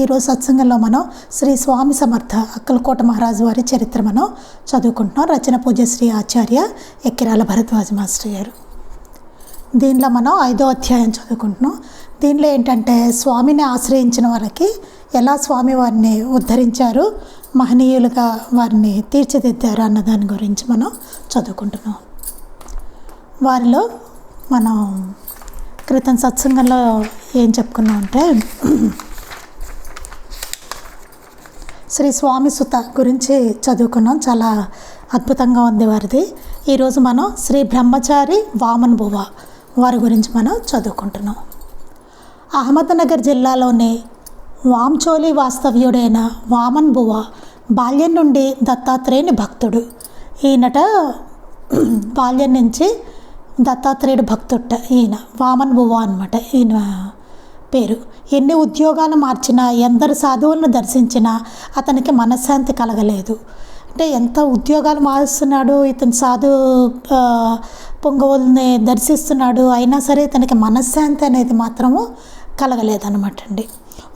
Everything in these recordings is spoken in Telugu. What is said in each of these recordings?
ఈరోజు సత్సంగంలో మనం శ్రీ స్వామి సమర్థ అక్కలకోట మహారాజు వారి చరిత్ర మనం చదువుకుంటున్నాం. రచన పూజ శ్రీ ఆచార్య ఎక్కిరాల భరద్వాజ మాస్టర్ గారు. దీనిలో మనం ఐదో అధ్యాయం చదువుకుంటున్నాం. దీనిలో ఏంటంటే స్వామిని ఆశ్రయించిన వారికి ఎలా స్వామి వారిని ఉద్ధరించారు మహనీయులుగా వారిని తీర్చిదిద్దారు అన్న దాని గురించి మనం చదువుకుంటున్నాం. వారిలో మనం క్రితం సత్సంగంలో ఏం చెప్పుకున్నాం అంటే శ్రీ స్వామి సుత గురించి చదువుకున్నాం. చాలా అద్భుతంగా ఉంది వారిది. ఈరోజు మనం శ్రీ బ్రహ్మచారి వామన్ బువ వారి గురించి మనం చదువుకుంటున్నాం. అహ్మద్నగర్ జిల్లాలోని వాంచోలి వాస్తవ్యుడైన వామన్ బువ బాల్యం నుండి దత్తాత్రేయుని భక్తుడు. ఈయనట బాల్యం నుంచి దత్తాత్రేయుడు భక్తుట ఈయన వామన్ బువ అనమాట ఈయన పేరు. ఎన్ని ఉద్యోగాలు మార్చినా ఎందరు సాధువులను దర్శించినా అతనికి మనశ్శాంతి కలగలేదు. అంటే ఎంత ఉద్యోగాలు మారుస్తున్నాడు ఇతను సాధు పొంగవుల్ని దర్శిస్తున్నాడు అయినా సరే ఇతనికి మనశ్శాంతి అనేది మాత్రము కలగలేదనమాట అండి.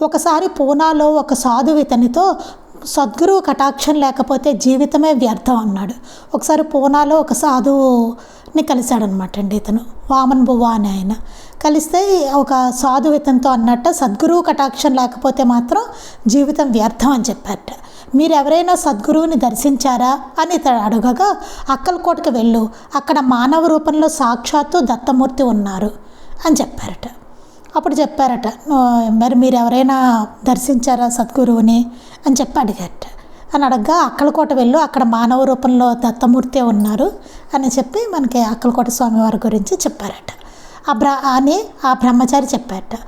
ఒకసారి పూనాలో ఒక సాధువు ఇతనితో సద్గురువు కటాక్షం లేకపోతే జీవితమే వ్యర్థం అన్నాడు. ఒకసారి పూనాలో ఒక ని కలిశాడనమాట అండి ఇతను. వామన్ బువ్వ అని ఆయన. కలిస్తే ఒక సాధు ఇతనితో అన్నట్ట సద్గురువు కటాక్షం లేకపోతే మాత్రం జీవితం వ్యర్థం అని చెప్పారట. మీరు ఎవరైనా సద్గురువుని దర్శించారా అని ఇతడు అడగగా అక్కలకోటకు వెళ్ళు అక్కడ మానవ రూపంలో సాక్షాత్తు దత్తమూర్తి ఉన్నారు అని చెప్పారట. అప్పుడు చెప్పారట మరి మీరు ఎవరైనా దర్శించారా సద్గురువుని? అని చెప్పి అడిగారట. అని అడగగా అక్కలకోట వెళ్ళు అక్కడ మానవ రూపంలో దత్తమూర్తి ఉన్నారు అని చెప్పి మనకి అక్కలకోట స్వామివారి గురించి చెప్పారట. ఆ బ్ర అని ఆ బ్రహ్మచారి చెప్పారట.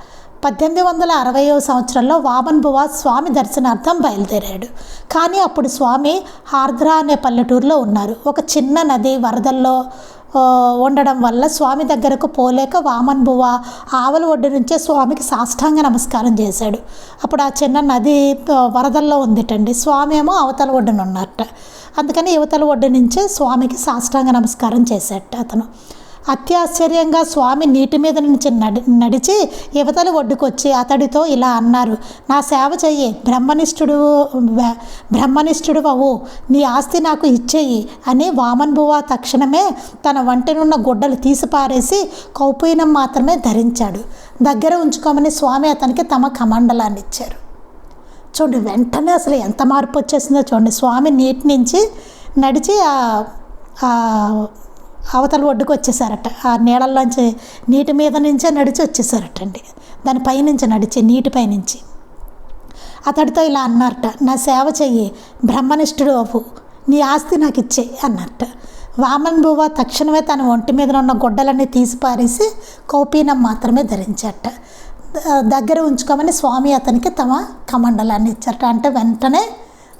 పద్దెనిమిది వందల అరవయో సంవత్సరంలో వామన్ బువ స్వామి దర్శనార్థం బయలుదేరాడు. కానీ అప్పుడు స్వామి ఆర్ద్రా అనే పల్లెటూరులో ఉన్నారు. ఒక చిన్న నది వరదల్లో ఉండడం వల్ల స్వామి దగ్గరకు పోలేక వామన్ బువ ఆవల ఒడ్డు నుంచే స్వామికి సాష్టాంగ నమస్కారం చేశాడు. అప్పుడు ఆ చిన్న నది వరదల్లో ఉందిటండి. స్వామి ఏమో అవతల ఒడ్డున ఉన్నారట అందుకని యువతల ఒడ్డు నుంచే స్వామికి సాష్టాంగ నమస్కారం చేశాట అతను. అత్యాశ్చర్యంగా స్వామి నీటి మీద నుంచి నడి నడిచి యువతలు ఒడ్డుకొచ్చి అతడితో ఇలా అన్నారు నా సేవ చెయ్యి బ్రహ్మనిష్ఠుడు బ్రహ్మనిష్ఠుడు అవు నీ ఆస్తి నాకు ఇచ్చేయి అని వామన్ బువా తక్షణమే తన వంటనున్న గుడ్డలు తీసి పారేసి కౌపీనం మాత్రమే ధరించాడు. దగ్గర ఉంచుకోమని స్వామి అతనికి తమ కమండలాన్ని ఇచ్చారు. చూడండి వెంటనే అసలు ఎంత మార్పు వచ్చేసిందో చూడండి. స్వామి నీటి నుంచి నడిచి ఆ అవతల ఒడ్డుకు వచ్చేసారట ఆ నీళ్ళల్లోంచి నీటి మీద నుంచే నడిచి వచ్చేసారటండి. దాని పైనుంచి నడిచి నీటిపై నుంచి అతడితో ఇలా అన్నారట నా సేవ చెయ్యి బ్రహ్మనిష్ఠుడు అవు నీ ఆస్తి నాకు ఇచ్చే అన్నట్ట వామన్ బువ తక్షణమే తన ఒంటి మీద ఉన్న గుడ్డలన్నీ తీసి పారేసి కౌపీనం మాత్రమే ధరించట దగ్గర ఉంచుకోమని స్వామి అతనికి తమ కమండలాన్ని ఇచ్చారట. అంటే వెంటనే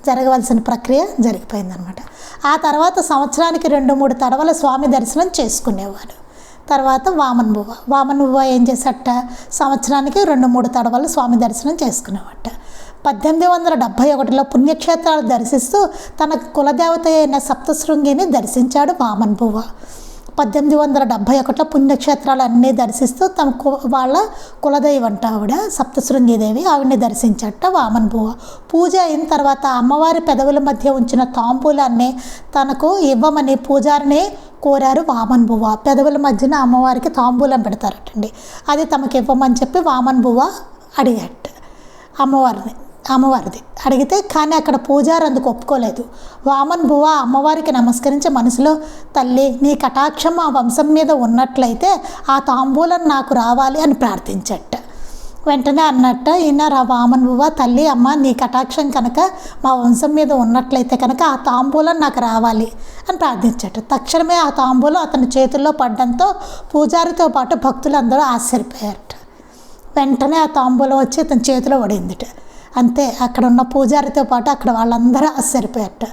జరగవలసిన ప్రక్రియ జరిగిపోయిందనమాట. ఆ తర్వాత సంవత్సరానికి రెండు మూడు తడవల స్వామి దర్శనం చేసుకునేవారు. తర్వాత వామన్ బువ్వ వామన్ బువ్వ ఏం చేసట? సంవత్సరానికి రెండు మూడు తడవలు స్వామి దర్శనం చేసుకునేవాట. పద్దెనిమిది వందల డెబ్భై ఒకటిలో పుణ్యక్షేత్రాలు దర్శిస్తూ తన కులదేవత అయిన సప్తశృంగిని దర్శించాడు వామన్ బువ్వ పద్దెనిమిది వందల డెబ్భై ఒకటిలో పుణ్యక్షేత్రాలు అన్నీ దర్శిస్తూ తమ కు వాళ్ళ అంట ఆవిడ సప్తశృంగిదేవి. ఆవిడని దర్శించట వామన్ భువ. పూజ అయిన తర్వాత అమ్మవారి పెదవుల మధ్య ఉంచిన తాంబూలాన్ని తనకు ఇవ్వమని పూజారిని కోరారు వామన్ బువ్వ పెదవుల మధ్యన అమ్మవారికి తాంబూలం పెడతారటండి. అది తమకు ఇవ్వమని చెప్పి వామన్ బువ్వ అడిగట అమ్మవారిని. అమ్మవారిది అడిగితే కానీ అక్కడ పూజారి అందుకు ఒప్పుకోలేదు. వామన్ బువ అమ్మవారికి నమస్కరించి మనసులో తల్లి నీ కటాక్షం ఆ వంశం మీద ఉన్నట్లయితే ఆ తాంబూలం నాకు రావాలి అని ప్రార్థించట. వెంటనే అన్నట్ట ఈయన రా వామన్ బువ్వ తల్లి అమ్మ నీ కటాక్షం కనుక మా వంశం మీద ఉన్నట్లయితే కనుక ఆ తాంబూలం నాకు రావాలి అని ప్రార్థించట. తక్షణమే ఆ తాంబూలం అతని చేతుల్లో పడడంతో పూజారితో పాటు భక్తులందరూ ఆశ్చర్యపోయారట. వెంటనే ఆ తాంబూలం వచ్చి అతని చేతిలో పడిందిట. అంతే అక్కడ ఉన్న పూజారితో పాటు అక్కడ వాళ్ళందరూ ఆశ్చర్యపోయారట.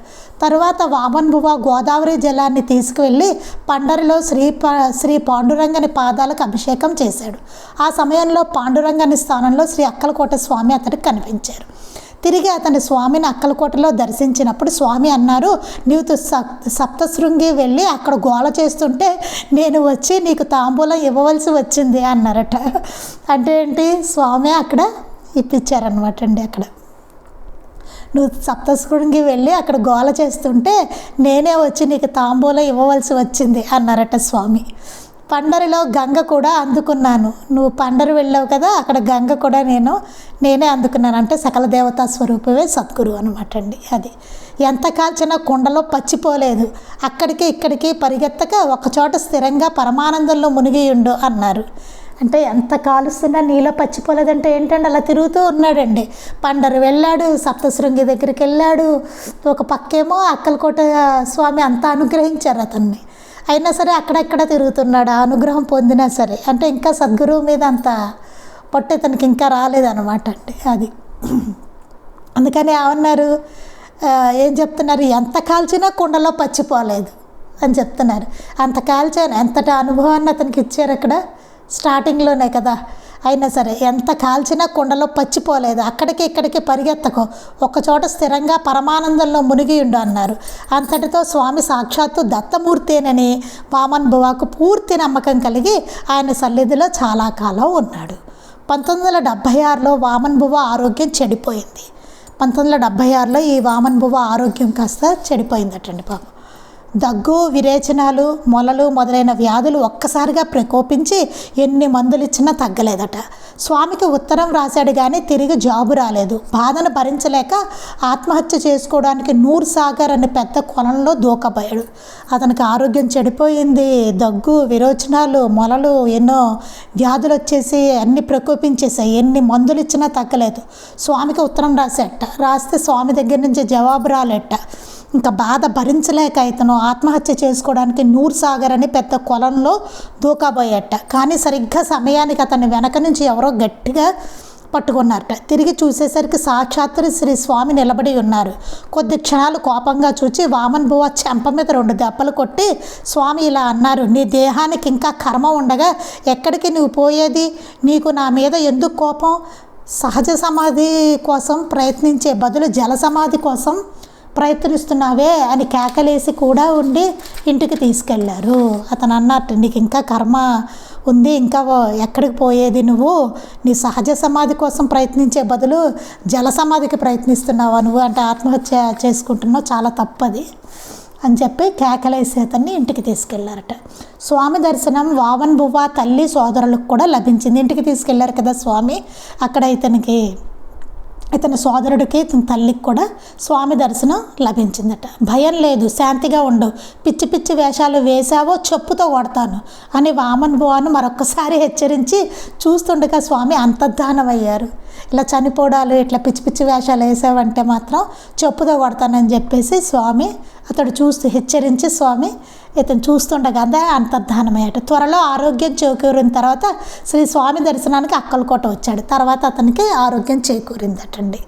తర్వాత వామన్ బువ గోదావరి జలాన్ని తీసుకువెళ్ళి పండరిలో శ్రీ శ్రీ పాండురంగని పాదాలకు అభిషేకం చేశాడు. ఆ సమయంలో పాండురంగని స్థానంలో శ్రీ అక్కలకోట స్వామి అతడికి కనిపించారు. తిరిగి అతని స్వామిని అక్కలకోటలో దర్శించినప్పుడు స్వామి అన్నారు నీవు సప్ సప్తశృంగి వెళ్ళి అక్కడ గోల చేస్తుంటే నేను వచ్చి నీకు తాంబూలం ఇవ్వవలసి వచ్చింది అన్నారట. అంటే ఏంటి? స్వామి అక్కడ ఇప్పించారనమాట అండి అక్కడ. నువ్వు సప్తస్గుడికి వెళ్ళి అక్కడ గోల చేస్తుంటే నేనే వచ్చి నీకు తాంబూలం ఇవ్వవలసి వచ్చింది అన్నారట స్వామి. పండరిలో గంగ కూడా అందుకున్నాను. నువ్వు పండరు వెళ్ళావు కదా అక్కడ గంగ కూడా నేను నేనే అందుకున్నాను. అంటే సకల దేవతా స్వరూపమే సద్గురు అనమాట అండి అది. ఎంత కాల్చినా కుండలో పచ్చిపోలేదు అక్కడికి ఇక్కడికి పరిగెత్తక ఒకచోట స్థిరంగా పరమానందంలో మునిగి ఉండు అన్నారు. అంటే ఎంత కాలుస్తున్నా నీలో పచ్చిపోలేదంటే ఏంటంటే అలా తిరుగుతూ ఉన్నాడండి. పండరు వెళ్ళాడు సప్తశృంగి దగ్గరికి వెళ్ళాడు. ఒక పక్కేమో అక్కలకోట స్వామి అంతా అనుగ్రహించారు అతన్ని. అయినా సరే అక్కడెక్కడ తిరుగుతున్నాడు? ఆ అనుగ్రహం పొందినా సరే. అంటే ఇంకా సద్గురువు మీద అంత పట్టు ఇతనికి ఇంకా రాలేదన్నమాట అండి అది. అందుకని ఏమన్నారు? ఏం చెప్తున్నారు? ఎంత కాల్చినా కుండలో పచ్చిపోలేదు అని చెప్తున్నారు. అంత కాల్చాను. ఎంతటి అనుభవాన్ని అతనికి ఇచ్చారు అక్కడ? స్టార్టింగ్లోనే కదా. అయినా సరే ఎంత కాల్చినా కుండలో పచ్చిపోలేదు. అక్కడికి ఇక్కడికి పరిగెత్తకు. ఒకచోట స్థిరంగా పరమానందంలో మునిగి ఉండు అన్నారు. అంతటితో స్వామి సాక్షాత్తు దత్తమూర్తేనని వామన్ బువాకు పూర్తి నమ్మకం కలిగి ఆయన సన్నిధిలో చాలా కాలం ఉన్నాడు. పంతొమ్మిది వందల డెబ్భై ఆరులో వామన్ బువ ఆరోగ్యం చెడిపోయింది. పంతొమ్మిది వందల డెబ్భై ఆరులో ఈ వామన్ బువ ఆరోగ్యం కాస్త చెడిపోయిందటండి పాపం. దగ్గు విరేచనాలు మొలలు మొదలైన వ్యాధులు ఒక్కసారిగా ప్రకోపించి ఎన్ని మందులు ఇచ్చినా తగ్గలేదట. స్వామికి ఉత్తరం రాశాడు కానీ తిరిగి జాబు రాలేదు. బాధను భరించలేక ఆత్మహత్య చేసుకోవడానికి నూర్ సాగర్ అనే పెద్ద కొలంలో దూకబోయాడు. అతనికి ఆరోగ్యం చెడిపోయింది. దగ్గు విరోచనాలు మొలలు ఎన్నో వ్యాధులు వచ్చేసి అన్ని ప్రకోపించేసాయి ఎన్ని మందులు ఇచ్చినా తగ్గలేదు. స్వామికి ఉత్తరం రాసేట రాస్తే స్వామి దగ్గర నుంచి జవాబు రాలేట. ఇంకా బాధ భరించలేక ఇతను ఆత్మహత్య చేసుకోవడానికి నూర్ సాగర్ అని పెద్ద కొలంలో దూకాబోయేట. కానీ సరిగ్గా సమయానికి అతని వెనక నుంచి ఎవరో గట్టిగా పట్టుకున్నారట. తిరిగి చూసేసరికి సాక్షాత్తు శ్రీ స్వామి నిలబడి ఉన్నారు. కొద్ది క్షణాలు కోపంగా చూచి వామన్ బువ చెంప మీద రెండు దెబ్బలు కొట్టి స్వామి ఇలా అన్నారు నీ దేహానికి ఇంకా కర్మ ఉండగా ఎక్కడికి నువ్వు పోయేది? నీకు నా మీద ఎందుకు కోపం? సహజ సమాధి కోసం ప్రయత్నించే బదులు జల సమాధి కోసం ప్రయత్నిస్తున్నావే అని కేకలేసి కూడా ఉండి ఇంటికి తీసుకెళ్ళారు అతను అన్నట్టు నీకు ఇంకా కర్మ ఉంది ఇంకా ఎక్కడికి పోయేది నువ్వు? నీ సహజ సమాధి కోసం ప్రయత్నించే బదులు జల సమాధికి ప్రయత్నిస్తున్నావా నువ్వు? అంటే ఆత్మహత్య చేసుకుంటున్నావు చాలా తప్పది అని చెప్పి కేకలేసి అతన్ని ఇంటికి తీసుకెళ్ళారట స్వామి దర్శనం వావన్ బువ్వ తల్లి సోదరులకు కూడా లభించింది. ఇంటికి తీసుకెళ్ళారు కదా స్వామి అక్కడ ఇతనికి ఇతని సోదరుడికి ఇతని తల్లికి కూడా స్వామి దర్శనం లభించిందట. భయం లేదు శాంతిగా ఉండు. పిచ్చి పిచ్చి వేషాలు వేశావో చెప్పుతో కొడతాను అని వామన్ భువాను మరొక్కసారి హెచ్చరించి చూస్తుండగా స్వామి అంతర్ధానమయ్యారు. ఇలా చనిపోవడాలు ఇట్లా పిచ్చి పిచ్చి వేషాలు వేసావంటే మాత్రం చెప్పుతో కొడతానని చెప్పేసి స్వామి అతడు చూస్తూ హెచ్చరించి స్వామి ఇతను చూస్తుండగానే అంతర్ధానమయ్యాట త్వరలో ఆరోగ్యం చేకూరిన తర్వాత శ్రీ స్వామి దర్శనానికి అక్కలకోట వచ్చాడు. తర్వాత అతనికి ఆరోగ్యం చేకూరిందటండి.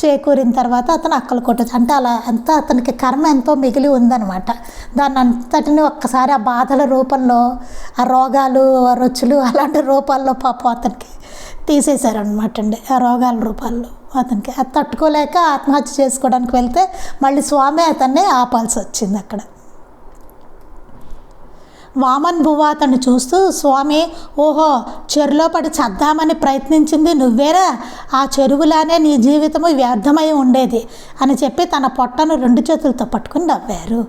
చేకూరిన తర్వాత అతను అక్కలకోట అంటే అలా ఎంత అతనికి కర్మ ఎంతో మిగిలి ఉందన్నమాట. దాన్ని అంతటిని ఒక్కసారి ఆ బాధల రూపంలో ఆ రోగాలు రొచ్చులు అలాంటి రూపాల్లో పాపం అతనికి తీసేశారనమాట అండి ఆ రోగాల రూపాల్లో. అతనికి అది తట్టుకోలేక ఆత్మహత్య చేసుకోవడానికి వెళ్తే మళ్ళీ స్వామి అతన్ని ఆపాల్సి వచ్చింది అక్కడ వామన్ భువ అతన్ని చూస్తూ స్వామి ఓహో చెరులో పడి చద్దామని ప్రయత్నించింది నువ్వేరా? ఆ చెరువులానే నీ జీవితము వ్యర్థమై ఉండేది అని చెప్పి తన పొట్టను రెండు చేతులతో పట్టుకుని నవ్వారు.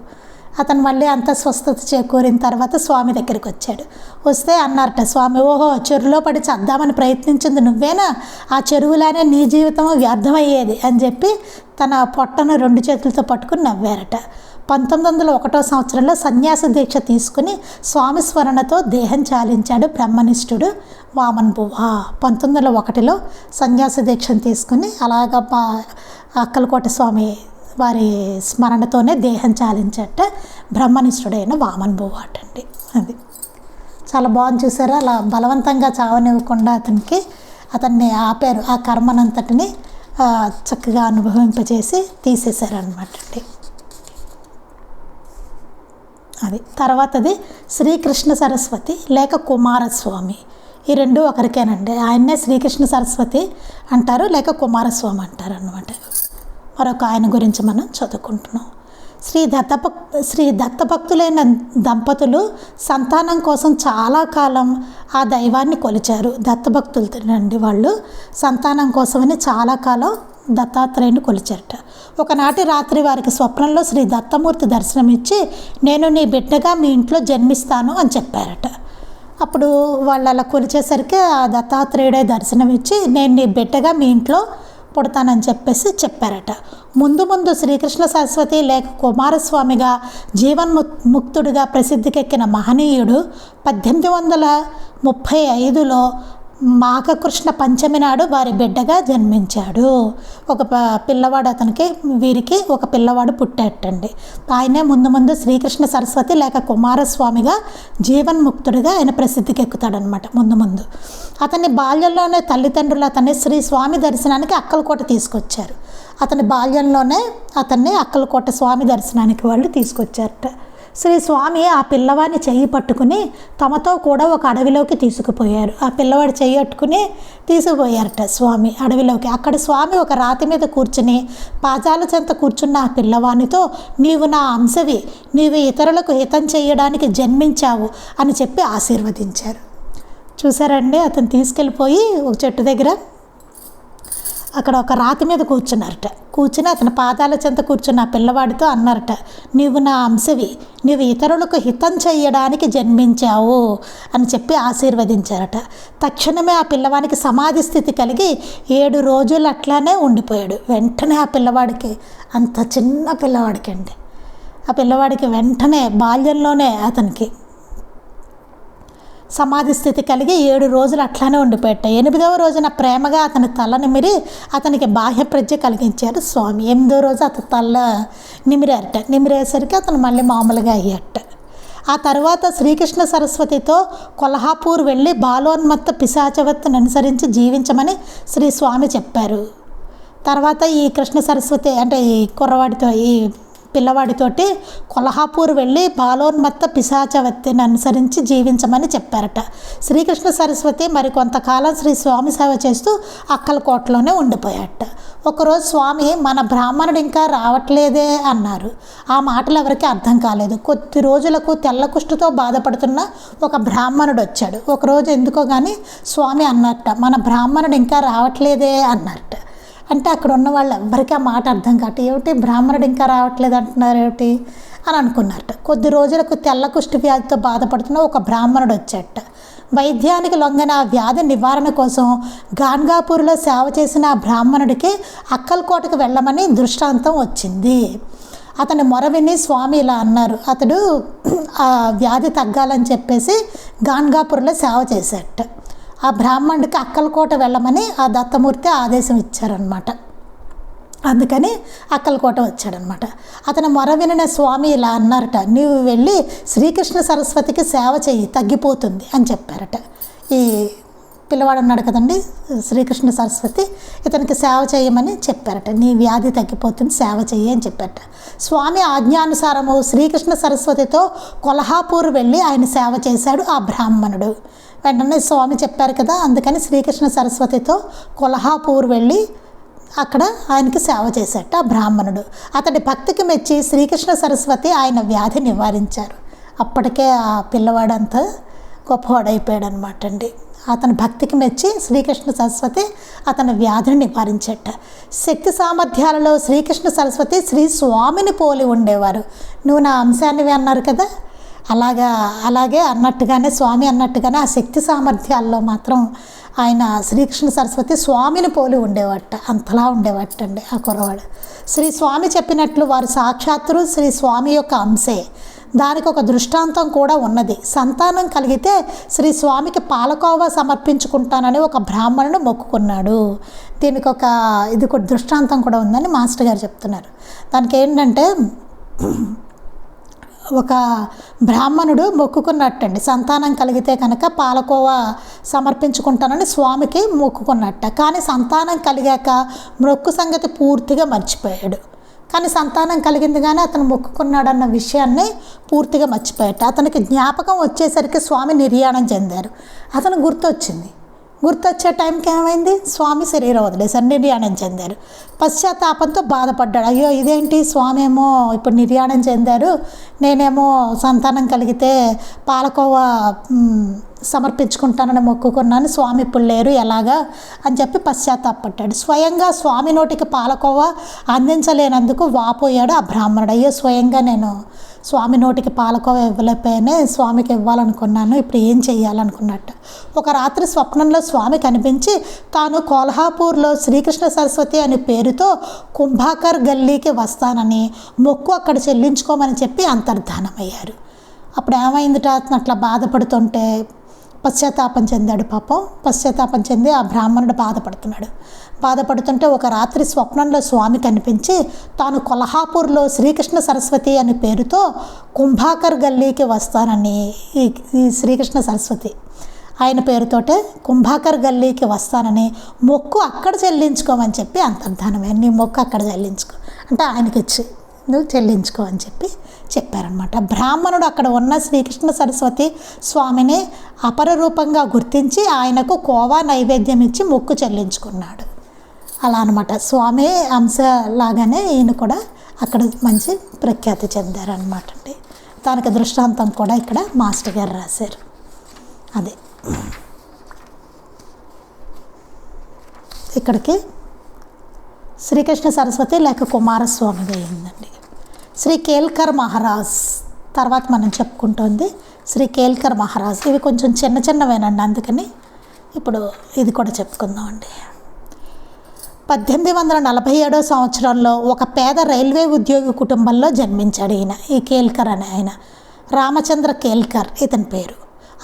అతను మళ్ళీ అంత స్వస్థత చేకూరిన తర్వాత స్వామి దగ్గరికి వచ్చాడు. వస్తే అన్నారట స్వామి ఓహో చెరువులో పడి చద్దామని ప్రయత్నించింది నువ్వేనా? ఆ చెరువులానే నీ జీవితం వ్యర్థమయ్యేది అని చెప్పి తన పొట్టను రెండు చేతులతో పట్టుకుని నవ్వారట. పంతొమ్మిది వందల ఒకటో సంవత్సరంలో సన్యాస దీక్ష తీసుకుని స్వామి స్మరణతో దేహం చాలించాడు బ్రహ్మనిష్ఠుడు వామన్ బువ్వ పంతొమ్మిది వందల ఒకటిలో సన్యాస దీక్షను తీసుకుని అలాగ అక్కలకోట స్వామి వారి స్మరణతోనే దేహం చాలించట బ్రహ్మనిష్ఠుడైన వామన్ బువ్వ అండి. అది. చాలా బాగుంది చూసారా? అలా బలవంతంగా చావనివ్వకుండా అతనికి అతన్ని ఆపారు. ఆ కర్మనంతటిని చక్కగా అనుభవింపచేసి తీసేశారనమాట అండి. అది. తర్వాతది శ్రీకృష్ణ సరస్వతి లేక కుమారస్వామి. ఈ రెండు ఒకరికేనండి. ఆయన్నే శ్రీకృష్ణ సరస్వతి అంటారు లేక కుమారస్వామి అంటారు అనమాట మరొక ఆయన గురించి మనం చదువుకుంటున్నాం. శ్రీ దత్తభక్ శ్రీ దత్తభక్తులైన దంపతులు సంతానం కోసం చాలా కాలం ఆ దైవాన్ని కొలిచారు. దత్తభక్తులండి వాళ్ళు. సంతానం కోసమని చాలా కాలం దత్తాత్రేయుని కొలిచారట. ఒకనాటి రాత్రి వారికి స్వప్నంలో శ్రీ దత్తమూర్తి దర్శనమిచ్చి నేను నీ బిడ్డగా మీ ఇంట్లో జన్మిస్తాను అని చెప్పారట. అప్పుడు వాళ్ళు అలా కొలిచేసరికి ఆ దత్తాత్రేయుడే దర్శనం ఇచ్చి నేను నీ బిడ్డగా మీ ఇంట్లో పుడతానని చెప్పేసి చెప్పారట. ముందు ముందు శ్రీకృష్ణ సరస్వతి లేక కుమారస్వామిగా జీవన్ముక్ ముక్తుడిగా ప్రసిద్ధికెక్కిన మహనీయుడు పద్దెనిమిది వందల ముప్పై ఐదులో మాఘకృష్ణ పంచమి నాడు వారి బిడ్డగా జన్మించాడు. ఒక పిల్లవాడు అతనికి వీరికి ఒక పిల్లవాడు పుట్టేటండి. ఆయనే ముందు ముందు శ్రీకృష్ణ సరస్వతి లేక కుమారస్వామిగా జీవన్ముక్తుడిగా ఆయన ప్రసిద్ధికి ఎక్కుతాడనమాట ముందు ముందు. అతని బాల్యంలోనే తల్లిదండ్రులు అతన్ని శ్రీ స్వామి దర్శనానికి అక్కలకోట తీసుకొచ్చారు. అతని బాల్యంలోనే అతన్ని అక్కలకోట స్వామి దర్శనానికి వాళ్ళు తీసుకొచ్చారట. శ్రీ స్వామి ఆ పిల్లవాడిని చెయ్యి పట్టుకుని తమతో కూడా ఒక అడవిలోకి తీసుకుపోయారు. ఆ పిల్లవాడు చెయ్యి పట్టుకుని తీసుకుపోయారట స్వామి అడవిలోకి. అక్కడ స్వామి ఒక రాతి మీద కూర్చుని పాజాల చెంత కూర్చున్న ఆ పిల్లవానితో నీవు నా అంశవి నీవు ఇతరులకు హితం చేయడానికి జన్మించావు అని చెప్పి ఆశీర్వదించారు. చూసారండి అతను తీసుకెళ్ళిపోయి ఒక చెట్టు దగ్గర అక్కడ ఒక రాతి మీద కూర్చున్నారట. కూర్చుని అతని పాదాల చెంత కూర్చున్న పిల్లవాడితో అన్నారట నీవు నా అంశవి నీవు ఇతరులకు హితం చేయడానికి జన్మించావు అని చెప్పి ఆశీర్వదించారట. తక్షణమే ఆ పిల్లవానికి సమాధి స్థితి కలిగి ఏడు రోజులు అట్లానే ఉండిపోయాడు. వెంటనే ఆ పిల్లవాడికి అంత చిన్న పిల్లవాడికి అండి ఆ పిల్లవాడికి వెంటనే బాల్యంలోనే అతనికి సమాధి స్థితి కలిగి ఏడు రోజులు అట్లానే ఉండిపోయాట. ఎనిమిదవ రోజున ప్రేమగా అతని తల నిమిరి అతనికి బాహ్య ప్రజ్ఞ కలిగించారు స్వామి. ఎనిమిదో రోజు అతని తల నిమిరారట. నిమిరేసరికి అతను మళ్ళీ మామూలుగా అయ్యాట ఆ తర్వాత శ్రీకృష్ణ సరస్వతితో కొల్హాపూర్ వెళ్ళి బాలోన్మత్త పిశాచవత్తును అనుసరించి జీవించమని శ్రీ స్వామి చెప్పారు. తర్వాత ఈ కృష్ణ సరస్వతి అంటే ఈ కుర్రవాడితో ఈ పిల్లవాడితోటి కొల్హాపూర్ వెళ్ళి బాలోన్మత్త పిశాచవత్తిని అనుసరించి జీవించమని చెప్పారట. శ్రీకృష్ణ సరస్వతి మరి కొంతకాలం శ్రీ స్వామి సేవ చేస్తూ అక్కలకోటలోనే ఉండిపోయాట ఒకరోజు స్వామి మన బ్రాహ్మణుడు ఇంకా రావట్లేదే అన్నారు. ఆ మాటలు ఎవరికి అర్థం కాలేదు. కొద్ది రోజులకు తెల్లకుష్టితో బాధపడుతున్న ఒక బ్రాహ్మణుడు వచ్చాడు. ఒకరోజు ఎందుకో కానీ స్వామి అన్నట్ట మన బ్రాహ్మణుడు ఇంకా రావట్లేదే అన్నారట. అంటే అక్కడ ఉన్న వాళ్ళు ఎవరికీ ఆ మాట అర్థం కాదు ఏమిటి? బ్రాహ్మణుడు ఇంకా రావట్లేదు అంటున్నారు ఏమిటి? అని అనుకున్నారట కొద్ది రోజులకు తెల్ల కుష్టి వ్యాధితో బాధపడుతున్న ఒక బ్రాహ్మణుడు వచ్చాట వైద్యానికి లొంగన ఆ వ్యాధి నివారణ కోసం గాన్గాపూర్లో సేవ చేసిన ఆ బ్రాహ్మణుడికి అక్కలకోటకు వెళ్ళమని దృష్టాంతం వచ్చింది. అతని మొర విని స్వామి ఇలా అన్నారు. అతడు ఆ వ్యాధి తగ్గాలని చెప్పేసి గాన్గాపూర్లో సేవ చేసేట ఆ బ్రాహ్మణుడికి అక్కలకోట వెళ్ళమని ఆ దత్తమూర్తి ఆదేశం ఇచ్చారనమాట అందుకని అక్కలకోట వచ్చాడనమాట అతను మొర వినిన స్వామి ఇలా అన్నారట నీవు వెళ్ళి శ్రీకృష్ణ సరస్వతికి సేవ చెయ్యి తగ్గిపోతుంది అని చెప్పారట. ఈ పిల్లవాడు ఉన్నాడు కదండి శ్రీకృష్ణ సరస్వతి ఇతనికి సేవ చేయమని చెప్పారట. నీ వ్యాధి తగ్గిపోతుంది సేవ చెయ్యి అని చెప్పారట. స్వామి ఆజ్ఞానుసారము శ్రీకృష్ణ సరస్వతితో కొల్హాపూర్ వెళ్ళి ఆయన సేవ చేశాడు ఆ బ్రాహ్మణుడు. వెంటనే స్వామి చెప్పారు కదా అందుకని శ్రీకృష్ణ సరస్వతితో కొల్హాపూర్ వెళ్ళి అక్కడ ఆయనకి సేవ చేశాట ఆ బ్రాహ్మణుడు. అతడి భక్తికి మెచ్చి శ్రీకృష్ణ సరస్వతి ఆయన వ్యాధి నివారించారు. అప్పటికే ఆ పిల్లవాడంతా గొప్పవాడైపోయాడు అనమాట అండి అతని భక్తికి మెచ్చి శ్రీకృష్ణ సరస్వతి అతని వ్యాధిని నివారించట. శక్తి సామర్థ్యాలలో శ్రీకృష్ణ సరస్వతి శ్రీ స్వామిని పోలి ఉండేవారు. నువ్వు నా అంశాన్ని అన్నారు కదా అలాగా అలాగే అన్నట్టుగానే స్వామి అన్నట్టుగానే ఆ శక్తి సామర్థ్యాల్లో మాత్రం ఆయన శ్రీకృష్ణ సరస్వతి స్వామిని పోలి ఉండేవాట అంతలా ఉండేవాటండి ఆ కుర్రవాడు. శ్రీ స్వామి చెప్పినట్లు వారు సాక్షాత్తు శ్రీ స్వామి యొక్క అంశే. దానికి ఒక దృష్టాంతం కూడా ఉన్నది. సంతానం కలిగితే శ్రీ స్వామికి పాలకోవా సమర్పించుకుంటానని ఒక బ్రాహ్మణుడు మొక్కుకున్నాడు. దీనికి ఒక ఇది కూడా దృష్టాంతం కూడా ఉందని మాస్టర్ గారు చెప్తున్నారు. దానికి ఏంటంటే ఒక బ్రాహ్మణుడు మొక్కుకున్నట్టండి. సంతానం కలిగితే కనుక పాలకోవా సమర్పించుకుంటానని స్వామికి మొక్కుకున్నట్ట. కానీ సంతానం కలిగాక మొక్కు సంగతి పూర్తిగా మర్చిపోయాడు. కానీ సంతానం కలిగింది కానీ అతను మొక్కుకున్నాడన్న విషయాన్ని పూర్తిగా మర్చిపోయాట. అతనికి జ్ఞాపకం వచ్చేసరికి స్వామి నిర్యాణం చెందారు. అతను గుర్తొచ్చింది. గుర్తొచ్చే టైంకి ఏమైంది? స్వామి శరీరం వదిలేశారు. నిర్యాణం చెందారు. పశ్చాత్తాపంతో బాధపడ్డాడు. అయ్యో ఇదేంటి స్వామి ఏమో ఇప్పుడు నిర్యాణం చెందారు. నేనేమో సంతానం కలిగితే పాలకోవ సమర్పించుకుంటానని మొక్కుకున్నాను. స్వామి ఇప్పుడు లేరు. ఎలాగా? అని చెప్పి పశ్చాత్తాపడ్డాడు స్వయంగా స్వామి నోటికి పాలకోవ అందించలేనందుకు వాపోయాడు ఆ బ్రాహ్మణుడు. అయ్యో స్వయంగా నేను స్వామి నోటికి పాలకోవ ఇవ్వలేకపోయానే స్వామికి ఇవ్వాలనుకున్నాను ఇప్పుడు ఏం చేయాలనుకున్నట్టు ఒక రాత్రి స్వప్నంలో స్వామి కనిపించి తాను కోల్హాపూర్లో శ్రీకృష్ణ సరస్వతి అనే పేరుతో కుంభాకర్ గల్లీకి వస్తానని మొక్కు అక్కడ చెల్లించుకోమని చెప్పి అంతర్ధానమయ్యారు. అప్పుడు ఏమైందిట అట్లా బాధపడుతుంటే పశ్చాత్తాపం చెందాడు పాపం. పశ్చాత్తాపం చెంది ఆ బ్రాహ్మణుడు బాధపడుతున్నాడు. బాధపడుతుంటే ఒక రాత్రి స్వప్నంలో స్వామి కనిపించి తాను కొల్హాపూర్లో శ్రీకృష్ణ సరస్వతి అనే పేరుతో కుంభాకర్ గల్లీకి వస్తానని ఈ ఈ శ్రీకృష్ణ సరస్వతి. ఆయన పేరుతోటే కుంభాకర్ గల్లీకి వస్తానని మొక్కు అక్కడ చెల్లించుకోమని చెప్పి అంతర్ధానమే. నీ మొక్కు అక్కడ చెల్లించుకో. అంటే ఆయనకి ఇచ్చి నువ్వు చెల్లించుకో అని చెప్పి చెప్పారనమాట బ్రాహ్మణుడు అక్కడ ఉన్న శ్రీకృష్ణ సరస్వతి స్వామిని అపర రూపంగా గుర్తించి ఆయనకు కోవా నైవేద్యం ఇచ్చి మొక్కు చెల్లించుకున్నాడు. అలా అనమాట స్వామి అంశ లాగానే ఈయన కూడా అక్కడ మంచి ప్రఖ్యాతి చెందారనమాట అండి. దానికి దృష్టాంతం కూడా ఇక్కడ మాస్టర్ గారు రాశారు. అదే. ఇక్కడికి శ్రీకృష్ణ సరస్వతి లేక కుమారస్వామిగా అయిందండి శ్రీ కేల్కర్ మహారాజ్ తర్వాత మనం చెప్పుకుంటోంది శ్రీ కేల్కర్ మహారాజ్. ఇవి కొంచెం చిన్న చిన్నవేనండి అందుకని ఇప్పుడు ఇది కూడా చెప్పుకుందామండి. పద్దెనిమిది వందల నలభై ఏడో సంవత్సరంలో ఒక పేద రైల్వే ఉద్యోగి కుటుంబంలో జన్మించాడు ఈయన ఈ కేల్కర్ అనే ఆయన. రామచంద్ర కేల్కర్ ఇతని పేరు.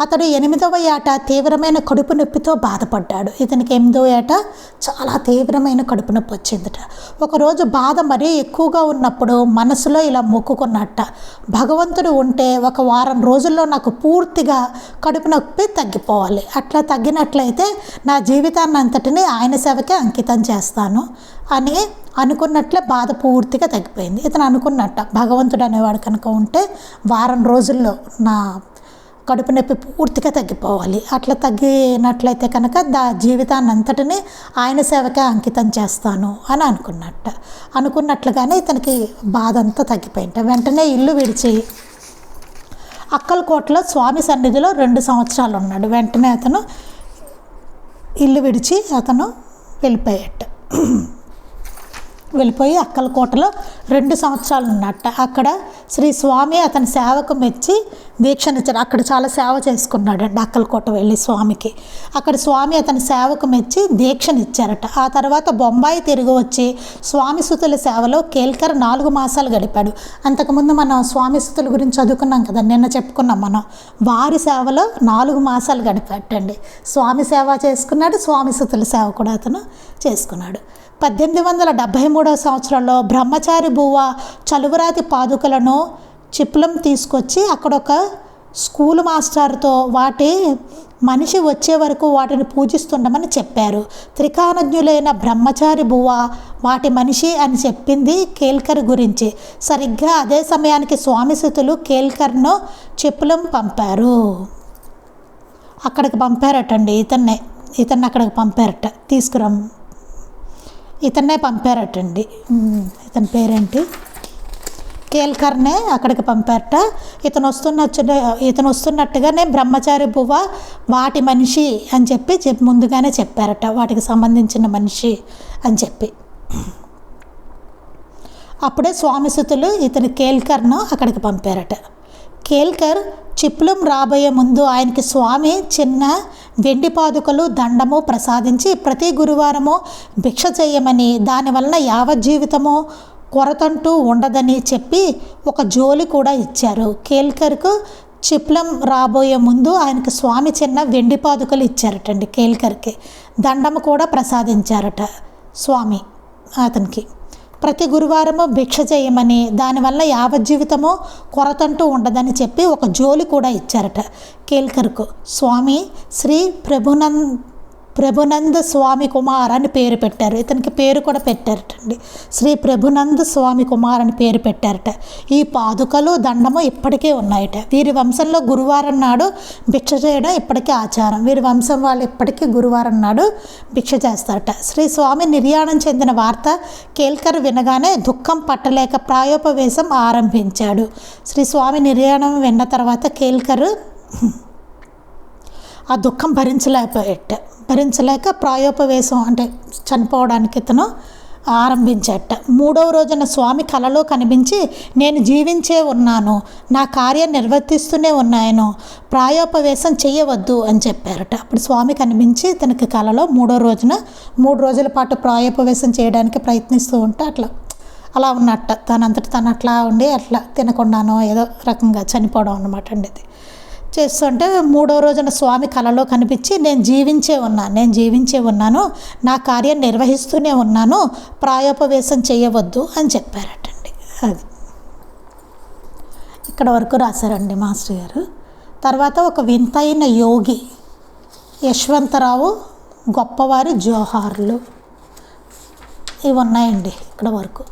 అతడు ఎనిమిదవ ఏట తీవ్రమైన కడుపు నొప్పితో బాధపడ్డాడు. ఇతనికి ఎనిమిదవ ఏట చాలా తీవ్రమైన కడుపు నొప్పి వచ్చిందట. ఒకరోజు బాధ మరీ ఎక్కువగా ఉన్నప్పుడు మనసులో ఇలా మొక్కుకున్నట్ట. భగవంతుడు ఉంటే ఒక వారం రోజుల్లో నాకు పూర్తిగా కడుపు నొప్పి తగ్గిపోవాలి. అట్లా తగ్గినట్లయితే నా జీవితాన్ని అంతటిని ఆయన సేవకే అంకితం చేస్తాను అని అనుకున్నట్లే బాధ పూర్తిగా తగ్గిపోయింది. ఇతను అనుకున్నట్ట భగవంతుడు అనేవాడు కనుక ఉంటే వారం రోజుల్లో నా కడుపు నొప్పి పూర్తిగా తగ్గిపోవాలి. అట్లా తగ్గినట్లయితే కనుక దా జీవితాన్ని అంతటిని ఆయన సేవకే అంకితం చేస్తాను అని అనుకున్నట్ట. అనుకున్నట్లుగానే ఇతనికి బాధ అంతా తగ్గిపోయింట. వెంటనే ఇల్లు విడిచి అక్కలకోటలో స్వామి సన్నిధిలో రెండు సంవత్సరాలు ఉన్నాడు వెంటనే అతను ఇల్లు విడిచి అతను వెళ్ళిపోయాట. వెళ్ళిపోయి అక్కలకోటలో రెండు సంవత్సరాలు ఉన్నట్ట అక్కడ శ్రీ స్వామి అతని సేవకు మెచ్చి దీక్షనిచ్చారు అక్కడ చాలా సేవ చేసుకున్నాడండి అక్కలకోట వెళ్ళి స్వామికి. అక్కడ స్వామి అతని సేవకు మెచ్చి దీక్షనిచ్చారట ఆ తర్వాత బొంబాయి తిరిగి వచ్చి స్వామి సుతుల సేవలో కేల్కర్ నాలుగు మాసాలు గడిపాడు. అంతకుముందు మనం స్వామి సుతుల గురించి చదువుకున్నాం కదా నిన్న చెప్పుకున్నాం మనం. వారి సేవలో నాలుగు మాసాలు గడిపాటండి స్వామి సేవ చేసుకున్నాడు స్వామి సుతుల సేవ కూడా అతను చేసుకున్నాడు. పద్దెనిమిది వందల డెబ్భై మూడవ సంవత్సరంలో బ్రహ్మచారి బువ్వ చలువరాతి పాదుకలను చిప్లం తీసుకొచ్చి అక్కడ ఒక స్కూల్ మాస్టర్తో వాటి మనిషి వచ్చే వరకు వాటిని పూజిస్తుండమని చెప్పారు. త్రికానజ్ఞులైన బ్రహ్మచారి బువ్వ వాటి మనిషి అని చెప్పింది కేల్కర్ గురించి. సరిగ్గా అదే సమయానికి స్వామిసుతులు కేల్కర్ను చెప్పులం పంపారు. అక్కడికి పంపారటండి. ఇతన్నే ఇతన్ని అక్కడికి పంపారట. తీసుకురం ఇతన్నే పంపారటండి. ఇతని పేరేంటి? కేల్కర్నే అక్కడికి పంపారట. ఇతను వస్తున్న ఇతను వస్తున్నట్టుగానే బ్రహ్మచారి బువ్వ వాటి మనిషి అని చెప్పి చెప్ ముందుగానే చెప్పారట. వాటికి సంబంధించిన మనిషి అని చెప్పి. అప్పుడే స్వామిసుతులు ఇతని కేల్కర్ను అక్కడికి పంపారట. కేల్కర్ చిప్లం రాబోయే ముందు ఆయనకి స్వామి చిన్న వెండి పాదుకలు దండము ప్రసాదించి ప్రతి గురువారము భిక్ష చేయమని దానివలన యావజ్జీవితము కొరతంటూ ఉండదని చెప్పి ఒక జోలి కూడా ఇచ్చారు. కేల్కర్కు చిప్లం రాబోయే ముందు ఆయనకు స్వామి చిన్న వెండి పాదుకలు ఇచ్చారటండి కేల్కర్కి. దండము కూడా ప్రసాదించారట స్వామి అతనికి. ప్రతి గురువారము భిక్ష చేయమని దానివల్ల యావజ్జీవితము కొరతంటూ ఉండదని చెప్పి ఒక జోలి కూడా ఇచ్చారట కేల్కర్కు. స్వామి శ్రీ ప్రభునంద్ ప్రభునంద స్వామి కుమార్ అని పేరు పెట్టారు. ఇతనికి పేరు కూడా పెట్టారటండి. శ్రీ ప్రభునంద స్వామి కుమార్ అని పేరు పెట్టారట. ఈ పాదుకలు దండము ఇప్పటికే ఉన్నాయట. వీరి వంశంలో గురువారం నాడు భిక్ష చేయడం ఇప్పటికీ ఆచారం. వీరి వంశం వాళ్ళు ఇప్పటికీ గురువారం నాడు భిక్ష చేస్తారట. శ్రీ స్వామి నిర్యాణం చెందిన వార్త కేల్కర్ వినగానే దుఃఖం పట్టలేక ప్రాయోపవేశం ఆరంభించాడు. శ్రీ స్వామి నిర్యాణం విన్న తర్వాత కేల్కరు ఆ దుఃఖం భరించలేకపోయేట భరించలేక ప్రాయోపవేశం అంటే చనిపోవడానికి ఇతను ఆరంభించట. మూడవ రోజున స్వామి కలలో కనిపించి నేను జీవించే ఉన్నాను నా కార్యం నిర్వర్తిస్తూనే ఉన్నాను ప్రాయోపవేశం చేయవద్దు అని చెప్పారట. అప్పుడు స్వామి కనిపించి ఇతనికి కలలో మూడో రోజున మూడు రోజుల పాటు ప్రాయోపవేశం చేయడానికి ప్రయత్నిస్తూ ఉంటే అట్లా అలా ఉన్నట్ట. తనంతట తను అట్లా ఉండి అట్లా తినకుండానో ఏదో రకంగా చనిపోవడం అనమాట అండి ఇది. చేస్తుంటే మూడో రోజున స్వామి కలలో కనిపించి నేను జీవించే ఉన్నాను నేను జీవించే ఉన్నాను నా కార్యం నిర్వహిస్తూనే ఉన్నాను ప్రాయోపవేశం చేయవద్దు అని చెప్పారటండి. అది. ఇక్కడ వరకు రాశారండి మాస్టర్ గారు. తర్వాత ఒక వింతైన యోగి యశ్వంతరావు గొప్పవారి జోహార్లు. ఇవి ఉన్నాయండి ఇక్కడ వరకు.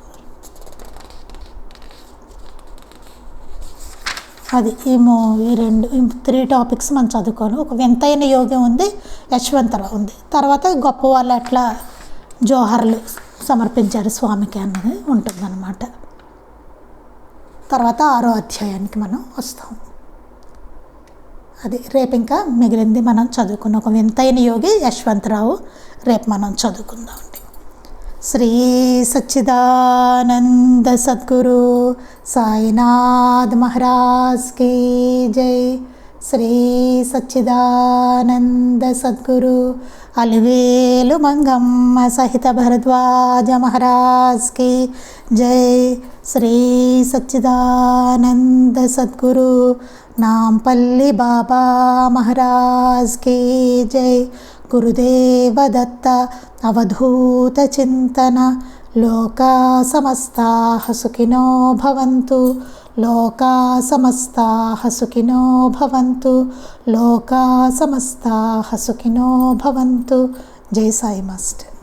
అది ఈ మూ ఈ రెండు ఈ త్రీ టాపిక్స్ మనం చదువుకోను ఒక వింతైన యోగి ఉంది యశ్వంతరావు ఉంది. తర్వాత గొప్ప వాళ్ళు అట్లా జోహర్లు సమర్పించారు స్వామికి అన్నది ఉంటుందన్నమాట. తర్వాత ఆరో అధ్యాయానికి మనం వస్తాం. అది రేపు ఇంకా మిగిలింది మనం చదువుకున్నాం. ఒక వింతైన యోగి యశ్వంతరావు రేపు మనం చదువుకుందాం శ్రీ సచ్చిదానంద సద్గురు సాయినాథ్ మహారాజ్ కీ జై శ్రీ సచ్చిదానంద సద్గురు అలివేలు మంగమ్మ సహిత భరద్వాజ మహారాజ్ కీ జై శ్రీ సచ్చిదానంద సద్గురు నాంపల్లి బాబా మహారాజ్ కీ జై గురుదేవదత్త అవధూత చింతన లోకా సమస్తా సుఖినో భవంతు. లోకా సమస్తా సుఖినో భవంతు. లోకా సమస్తా సుఖినో భవంతు. జై సాయి మాస్టర్.